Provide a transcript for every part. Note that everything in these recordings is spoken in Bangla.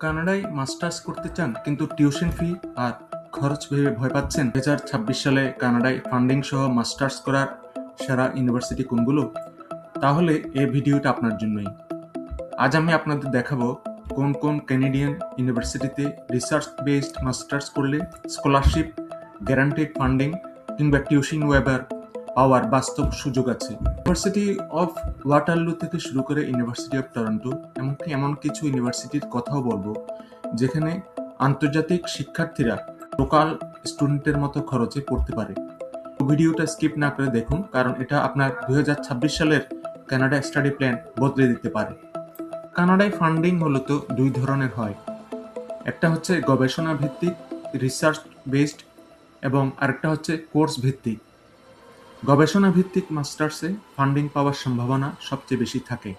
কানাডায় মাস্টার্স করতে চান, কিন্তু টিউশন ফি আর খরচ ভেবে ভয় পাচ্ছেন। দু হাজার ছাব্বিশ সালে কানাডায় ফান্ডিং সহ মাস্টার্স করার সেরা ইউনিভার্সিটি কোনগুলো? তাহলে এই ভিডিওটা আপনার জন্যই। আজ আমি আপনাদের দেখাবো কোন কোন ক্যানেডিয়ান ইউনিভার্সিটিতে রিসার্চ বেসড মাস্টার্স করলে স্কলারশিপ গ্যারান্টেড ফান্ডিং কিংবা টিউশন ওয়েবার পাওয়ার বাস্তব সুযোগ আছে। ইউনিভার্সিটি অফ ওয়াটারলু থেকে শুরু করে ইউনিভার্সিটি অফ টরন্টো এমনকি এমন কিছু ইউনিভার্সিটির কথাও বলব, যেখানে আন্তর্জাতিক শিক্ষার্থীরা লোকাল স্টুডেন্টের মতো খরচে পড়তে পারে। ভিডিওটা স্কিপ না করে দেখুন, কারণ এটা আপনার দুই হাজার ছাব্বিশ সালের কানাডা স্টাডি প্ল্যান বদলে দিতে পারে। কানাডায় ফান্ডিং মূলত দুই ধরনের হয়। একটা হচ্ছে গবেষণা ভিত্তিক রিসার্চ বেসড এবং আরেকটা হচ্ছে কোর্স ভিত্তিক গবেষণা ভিত্তিক মাস্টার্সে ফান্ডিং পাওয়ার সম্ভাবনা সবচেয়ে বেশি থাকে।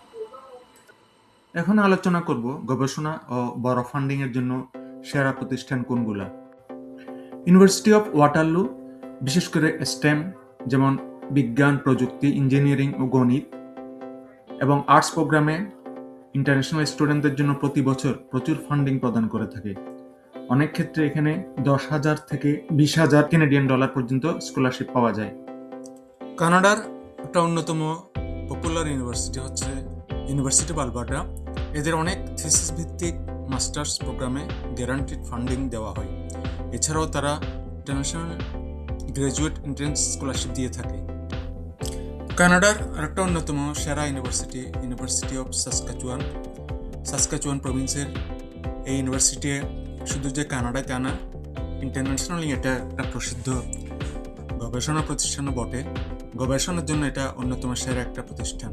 এখন আলোচনা করব গবেষণা ও বড় ফান্ডিং এর জন্য সেরা প্রতিষ্ঠান কোনগুলো। ইউনিভার্সিটি অফ ওয়াটারলু, বিশেষ করে স্টেম, যেমন বিজ্ঞান, প্রযুক্তি, ইঞ্জিনিয়ারিং ও গণিত, এবং আর্টস প্রোগ্রামে ইন্টারন্যাশনাল স্টুডেন্টদের জন্য প্রতি বছর প্রচুর ফান্ডিং প্রদান করে থাকে। অনেক ক্ষেত্রে এখানে দশ হাজার থেকে বিশ হাজার কেনেডিয়ান ডলার পর্যন্ত স্কলারশিপ পাওয়া যায়। কানাডার একটা অন্যতম পপুলার ইউনিভার্সিটি হচ্ছে ইউনিভার্সিটি অফ আলবার্টা এদের অনেক থিসিস ভিত্তিক মাস্টার্স প্রোগ্রামে গ্যারান্টিড ফান্ডিং দেওয়া হয়। এছাড়াও তারা ইন্টারন্যাশনাল গ্র্যাজুয়েট এন্ট্রেন্স স্কলারশিপ দিয়ে থাকে। কানাডার আরেকটা অন্যতম সেরা university University of Saskatchewan Saskatchewan প্রভিন্সের এই ইউনিভার্সিটি শুধু যে কানাডায় তা না ইন্টারন্যাশনালি এটা একটা প্রসিদ্ধ গবেষণা প্রতিষ্ঠানও বটে। গবেষণার জন্য এটা অন্যতম সেরা একটা প্রতিষ্ঠান।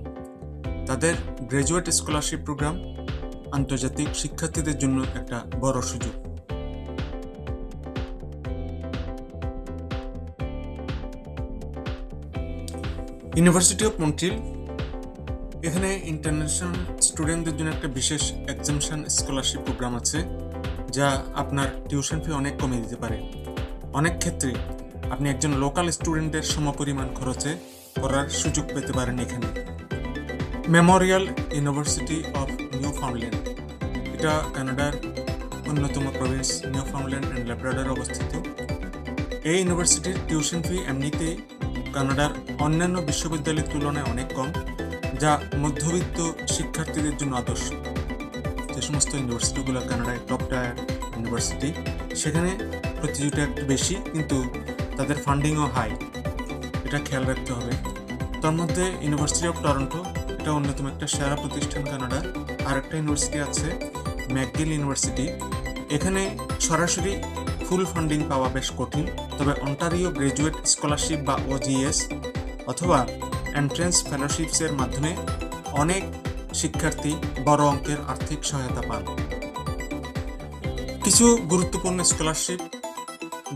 তাদের গ্র্যাজুয়েট স্কলারশিপ প্রোগ্রাম আন্তর্জাতিক শিক্ষার্থীদের জন্য একটা বড় সুযোগ। ইউনিভার্সিটি অফ মন্ট্রিল এখানে ইন্টারন্যাশনাল স্টুডেন্টদের জন্য একটা বিশেষ এক্সামশন স্কলারশিপ প্রোগ্রাম আছে, যা আপনার টিউশন ফি অনেক কমে দিতে পারে। অনেক ক্ষেত্রে আপনি একজন লোকাল স্টুডেন্টের সমপরিমাণ খরচে পড়ার সুযোগ পেতে পারেন এখানে। Memorial university of Newfoundland এটা কানাডার অন্যতম province Newfoundland and Labrador অবস্থিত। এই ইউনিভার্সিটির টিউশন ফি এমনিতেই কানাডার অন্যান্য বিশ্ববিদ্যালয়ের তুলনায় অনেক কম, যা মধ্যবিত্ত শিক্ষার্থীদের জন্য আদর্শ। যে সমস্ত ইউনিভার্সিটিগুলো কানাডায় টপ টায়ার ইউনিভার্সিটি সেখানে প্রতিযোগিতা একটু বেশি, কিন্তু তাদের ফান্ডিংও হাই এটা খেয়াল রাখতে হবে। তার মধ্যে ইউনিভার্সিটি অফ টরন্টো এটা অন্যতম একটা সেরা প্রতিষ্ঠান কানাডার। আর একটা ইউনিভার্সিটি আছে ম্যাকগিল ইউনিভার্সিটি এখানে সরাসরি ফুল ফান্ডিং পাওয়া বেশ কঠিন। তবে অন্টারিও গ্র্যাজুয়েট স্কলারশিপ বা ওজিএস অথবা এন্ট্রেন্স ফেলোশিপসের মাধ্যমে অনেক শিক্ষার্থী বড় অঙ্কের আর্থিক সহায়তা পান। কিছু গুরুত্বপূর্ণ স্কলারশিপ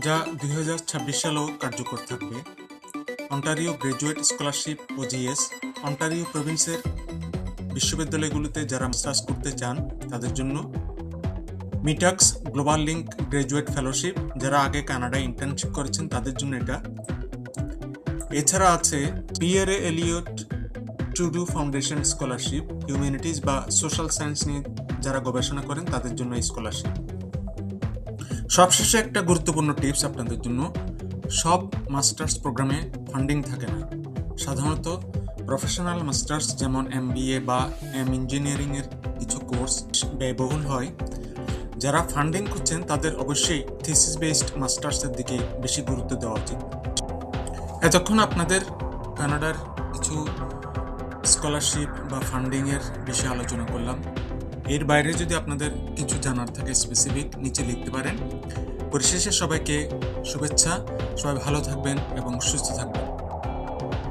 যা দুই হাজার ছাব্বিশ সালেও কার্যকর থাকবে। Ontario Graduate Scholarship OGS Ontario প্রভিন্সের বিশ্ববিদ্যালয়গুলোতে যারা মাস্টার্স করতে চান, তাদের জন্য Mitacs Globalink Graduate Fellowship, যারা আগে কানাডায় ইন্টার্নশিপ করেছেন, তাদের জন্য এটা। এছাড়া আছে পিয়ারে এলিয়ট টুডু ফাউন্ডেশন স্কলারশিপ হিউম্যানিটিজ বা সোশ্যাল সায়েন্স নিয়ে যারা গবেষণা করেন, তাদের জন্য এই স্কলারশিপ। সবশেষে একটা গুরুত্বপূর্ণ টিপস আপনাদের জন্য। সব মাস্টার্স প্রোগ্রামে ফান্ডিং থাকে না। সাধারণত প্রফেশনাল মাস্টার্স যেমন এম বা এম ইঞ্জিনিয়ারিংয়ের কিছু কোর্স ব্যয়বহুল হয়। যারা ফান্ডিং করছেন, তাদের অবশ্যই থিসিস বেসড মাস্টার্সের দিকে বেশি গুরুত্ব দেওয়া উচিত। এতক্ষণ আপনাদের কানাডার কিছু স্কলারশিপ বা ফান্ডিংয়ের বিষয়ে আলোচনা করলাম। এর বাইরে যদি আপনাদের কিছু জানার থাকে স্পেসিফিক নিচে লিখতে পারেন। পরিশেষে সবাইকে শুভেচ্ছা, সবাই ভালো থাকবেন এবং সুস্থ থাকবেন।